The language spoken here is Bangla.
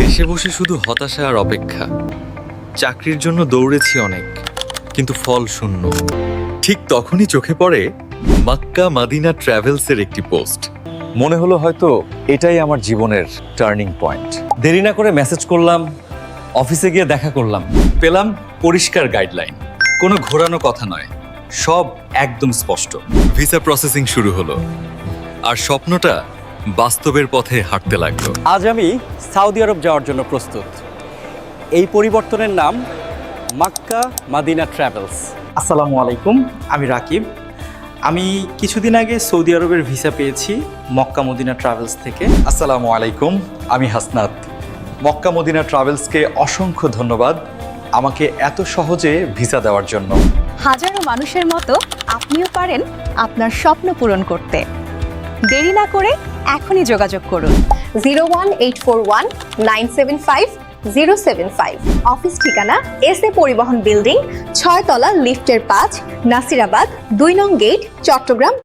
দেশে বসে শুধু হতাশা আর অপেক্ষা। চাকরির জন্য দৌড়েছি অনেক, কিন্তু ফল শূন্য। ঠিক তখনই চোখে পড়ে মাক্কা মাদিনা ট্রাভেলসের একটি পোস্ট। মনে হলো হয়তো এটাই আমার জীবনের টার্নিং পয়েন্ট। দেরি না করে মেসেজ করলাম, অফিসে গিয়ে দেখা করলাম। পেলাম পরিষ্কার গাইডলাইন। কোনো ঘোরানো কথা নয়, সব একদম স্পষ্ট। ভিসা প্রসেসিং শুরু হলো। আর স্বপ্নটা বাস্তবের পথে হাঁটতে লাগল। আজ আমি সৌদি আরব যাওয়ার জন্য প্রস্তুত। এই পরিবর্তনের নাম মাক্কা মাদিনা ট্রাভেলস। আসসালামু আলাইকুম আমি রাকিব। আমি কিছুদিন আগে সৌদি আরবের ভিসা পেয়েছি মক্কা মদিনা ট্রাভেলস থেকে। আসসালামু আলাইকুম আমি হাসনাত। মক্কা মদিনা ট্রাভেলসকে অসংখ্য ধন্যবাদ আমাকে এত সহজে ভিসা দেওয়ার জন্য। হাজারো মানুষের মতো আপনিও পারেন আপনার স্বপ্ন পূরণ করতে। দেরি না করে এখনই যোগাযোগ করুন। Zero one eight four one nine seven five zero seven five. Office ঠিকানা এস এ পরিবহন বিল্ডিং, ছয়তলা লিফটের পাঁচ, নাসিরাবাদ, দুই নং গেট, চট্টগ্রাম